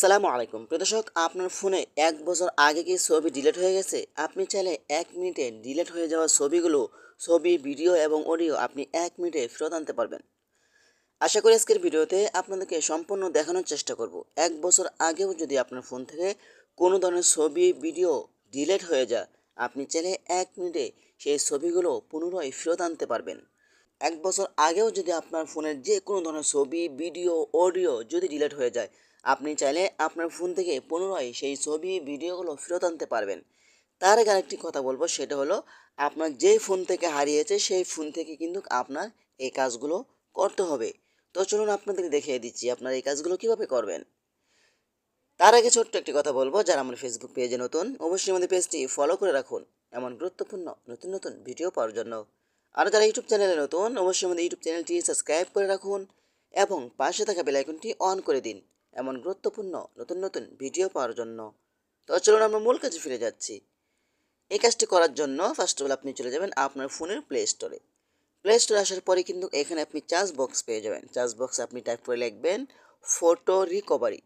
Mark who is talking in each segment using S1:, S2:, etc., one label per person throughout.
S1: আসসালামু আলাইকুম। প্রিয় দর্শক, আপনার ফোনে এক বছর আগে কি ছবি ডিলিট হয়ে গেছে? আপনি চাইলে এক মিনিটে ডিলিট হয়ে যাওয়া ছবিগুলো, ছবি ভিডিও এবং অডিও আপনি এক মিনিটে ফেরত আনতে পারবেন। আশা করি আজকের ভিডিওতে আপনাদেরকে সম্পূর্ণ দেখানোর চেষ্টা করব। এক বছর আগেও যদি আপনার ফোন থেকে কোনো ধরনের ছবি ভিডিও ডিলিট হয়ে যায়, আপনি চাইলে এক মিনিটে সেই ছবিগুলো পুনরায় ফেরত আনতে পারবেন। এক বছর আগেও যদি আপনার ফোনের যে কোনো ধরনের ছবি, ভিডিও, অডিও যদি ডিলিট হয়ে যায়, আপনি চাইলে আপনার ফোন থেকে পুনরায় সেই ছবি, ভিডিওগুলো ফেরত আনতে পারবেন। তার আগে আরেকটি কথা বলব, সেটা হলো আপনার যেই ফোন থেকে হারিয়েছে, সেই ফোন থেকে কিন্তু আপনার এই কাজগুলো করতে হবে। তো চলুন আপনাদেরকে দেখিয়ে দিচ্ছি, আপনার এই কাজগুলো কীভাবে করবেন। তার আগে ছোট্ট একটি কথা বলব, যারা আমার ফেসবুক পেজে নতুন, অবশ্যই আমাদের পেজটি ফলো করে রাখুন, এমন গুরুত্বপূর্ণ নতুন নতুন ভিডিও পাওয়ার জন্য। আর যারা ইউটিউব চ্যানেলে নতুন, অবশ্যই আমাদের ইউটিউব চ্যানেলটি সাবস্ক্রাইব করে রাখুন এবং পাশে থাকা বেলাইকনটি অন করে দিন এমন গুরুত্বপূর্ণ নতুন নতুন ভিডিও পাওয়ার জন্য। তো চলুন আমরা মূল কাজে ফিরে যাচ্ছি। এই কাজটি করার জন্য ফার্স্ট অফ অল আপনি চলে যাবেন আপনার ফোনের প্লে স্টোরে প্লে স্টোরে আসার পরে কিন্তু এখানে আপনি চার্জ বক্স পেয়ে যাবেন। চার্জ বক্স আপনি টাইপ করে লিখবেন ফটো রিকভারি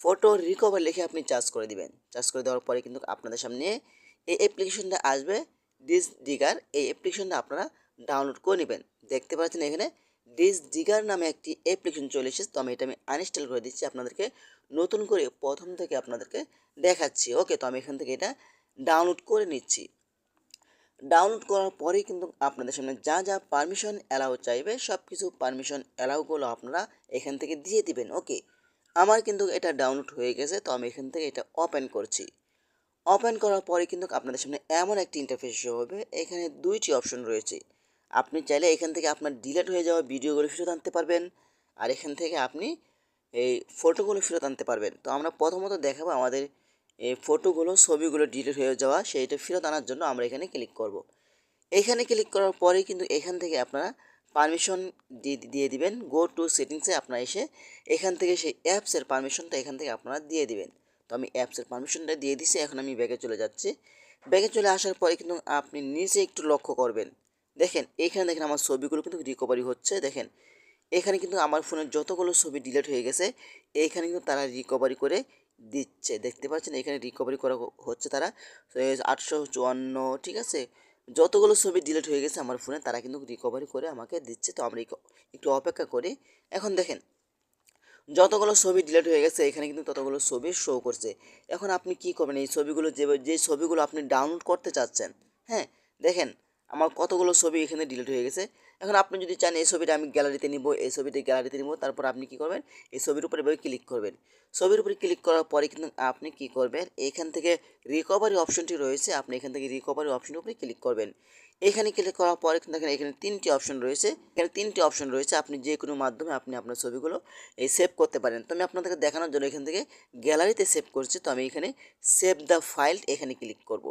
S1: ফটো রিকভারি লিখে আপনি চার্জ করে দিবেন। চার্জ করে দেওয়ার পরে কিন্তু আপনাদের সামনে এই অ্যাপ্লিকেশনটা আসবে। ডিস ডিগার এই অ্যাপ্লিকেশনটা আপনারা ডাউনলোড করে নেবেন। দেখতে পাচ্ছেন এখানে ডিস ডিগার নামে একটি অ্যাপ্লিকেশন চলে এসেছে। তো আমি এটা আমি আনইনস্টল করে দিচ্ছি আপনাদেরকে। নতুন করে প্রথম থেকে আপনাদেরকে দেখাচ্ছি। ওকে, তো আমি এখান থেকে এটা ডাউনলোড করে নিচ্ছি। ডাউনলোড করার পরেই কিন্তু আপনাদের সামনে যা যা পারমিশন অ্যালাউ চাইবে সব কিছু পারমিশন অ্যালাউগুলো আপনারা এখান থেকে দিয়ে দিবেন। ওকে, আমার কিন্তু এটা ডাউনলোড হয়ে গেছে। তো আমি এখান থেকে এটা ওপেন করছি। ওপেন করার পরে কিন্তু আপনাদের সামনে এমন একটি ইন্টারফেস হবে। এখানে দুইটি অপশন রয়েছে। আপনি চাইলে এখান থেকে আপনার ডিলেট হয়ে যাওয়া ভিডিওগুলো ফেরত আনতে পারবেন। আর এখান থেকে আপনি এই ফটোগুলো ফেরত আনতে পারবেন। তো আমরা প্রথমত দেখাবো আমাদের এই ফটোগুলো ছবিগুলো ডিলিট হয়ে যাওয়া, সেইটা ফেরত আনার জন্য আমরা এখানে ক্লিক করব। এখানে ক্লিক করার পরেই কিন্তু এখান থেকে আপনারা পারমিশন দিয়ে দিবেন। গো টু সেটিংসে আপনারা এসে এখান থেকে সেই অ্যাপসের পারমিশনটা এখান থেকে আপনারা দিয়ে দিবেন। তো আমি অ্যাপসের পারমিশনটা দিয়ে দিছি, এখন আমি ব্যাগে চলে যাচ্ছি। ব্যাগে চলে আসার পরে কিন্তু আপনি নিচে একটু লক্ষ্য করবেন। দেখেন, এখানে দেখেন আমার ছবিগুলো কিন্তু রিকভারি হচ্ছে, দেখেন। এখানে কিন্তু আমার ফোনের যতগুলো ছবি ডিলেট হয়ে গেছে এইখানে কিন্তু তারা রিকভারি করে দিচ্ছে। দেখতে পাচ্ছেন, এখানে রিকভারি করা হচ্ছে তারা। আটশো চুয়ান্ন, ঠিক আছে? যতগুলো ছবি ডিলিট হয়ে গেছে আমার ফোনে তারা কিন্তু রিকভারি করে আমাকে দিচ্ছে। তো আমরা একটু অপেক্ষা করি। এখন দেখেন, যতগুলো ছবি ডিলিট হয়ে গেছে, এখানে কিন্তু ততগুলো ছবি শো করছে। এখন আপনি কি করবেন? এই ছবিগুলো যে যে ছবিগুলো আপনি ডাউনলোড করতে চাচ্ছেন হ্যাঁ? দেখেন আমার কতগুলো ছবি এখানে ডিলিট হয়ে গেছে। এখন আপনি যদি চান এই ছবিটা আমি গ্যালারিতে নিব, এই ছবিটা গ্যালারিতে নিব, তারপর আপনি কি করবেন? এই ছবির উপরে এভাবে ক্লিক করবেন। ছবির উপরে ক্লিক করার পরে কিন্তু আপনি কি করবেন? এখান থেকে রিকভারি অপশনটি রয়েছে, আপনি এখান থেকে রিকভারি অপশনের উপরে ক্লিক করবেন। এখানে ক্লিক করার পরে কিন্তু দেখেন এখানে তিনটি অপশন রয়েছে। এখানে তিনটি অপশন রয়েছে, আপনি যে কোনো মাধ্যমে আপনি আপনার ছবিগুলো, এই সেভ করতে পারেন। তো আমি আপনাদেরকে দেখানোর জন্য এখান থেকে গ্যালারিতে সেভ করছি। তো আমি এখানে সেভ দ্য ফাইল এখানে ক্লিক করব।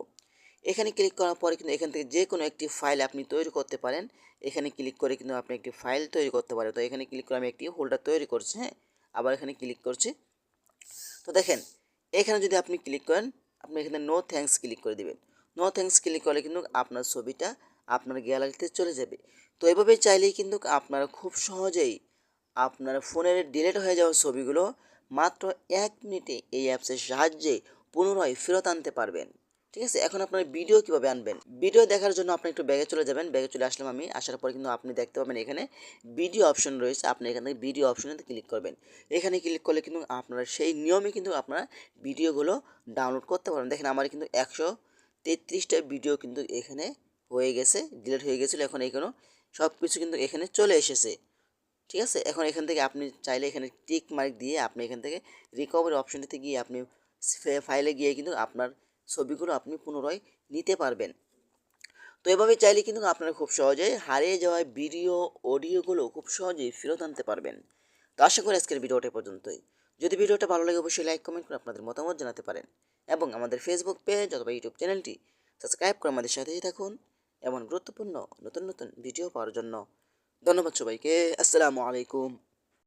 S1: এখানে ক্লিক করার পরে কিন্তু এখান থেকে যে কোনো একটি ফাইল আপনি তৈরি করতে পারেন। এখানে ক্লিক করে কিন্তু আপনি একটি ফাইল তৈরি করতে পারেন। তো এখানে ক্লিক করে আমি একটি হোল্ডার তৈরি করছি হ্যাঁ? আবার এখানে ক্লিক করছি। তো দেখেন, এখানে যদি আপনি ক্লিক করেন, আপনি এখানে নো থ্যাঙ্কস ক্লিক করে দেবেন। নো থ্যাঙ্কস ক্লিক করলে কিন্তু আপনার ছবিটা আপনার গ্যালারিতে চলে যাবে। তো এভাবে চাইলেই কিন্তু আপনারা খুব সহজেই আপনার ফোনের ডিলেট হয়ে যাওয়া ছবিগুলো মাত্র এক মিনিটে এই অ্যাপসের সাহায্যে পুনরায় ফেরত আনতে পারবেন। ঠিক আছে? এখন আপনার ভিডিও কীভাবে আনবেন? ভিডিও দেখার জন্য আপনি একটু ব্যাগে চলে যাবেন। ব্যাগে চলে আসলাম আমি। আসার পর কিন্তু আপনি দেখতে পাবেন এখানে ভিডিও অপশন রয়েছে। আপনি এখান থেকে ভিডিও অপশনে ক্লিক করবেন। এখানে ক্লিক করলে কিন্তু আপনারা সেই নিয়মে কিন্তু আপনারা ভিডিওগুলো ডাউনলোড করতে পারেন দেখেন আমার কিন্তু একশো তেত্রিশটা ভিডিও কিন্তু এখানে হয়ে গেছে ডিলিট হয়ে গেছিল। এখন এখানেও সব কিছু কিন্তু এখানে চলে এসেছে। ঠিক আছে? এখন এখান থেকে আপনি চাইলে এখানে টিক মার্ক দিয়ে আপনি এখান থেকে রিকভারি অপশনটিতে গিয়ে আপনি ফাইলে গিয়ে কিন্তু আপনার ছবিগুলো আপনি পুনরায় নিতে পারবেন। তো এভাবে চাইলে কিন্তু আপনারা খুব সহজেই হারিয়ে যাওয়া ভিডিও, অডিওগুলো খুব সহজেই ফেরত আনতে পারবেন। তো আশা করি আজকের ভিডিওটা পর্যন্তই। যদি ভিডিওটা ভালো লাগে অবশ্যই লাইক, কমেন্ট করে আপনাদের মতামত জানাতে পারেন এবং আমাদের ফেসবুক পেজ অথবা ইউটিউব চ্যানেলটি সাবস্ক্রাইব করে আমাদের সাথেই থাকুন এমন গুরুত্বপূর্ণ নতুন নতুন ভিডিও পাওয়ার জন্য। ধন্যবাদ সবাইকে। আসসালামু আলাইকুম।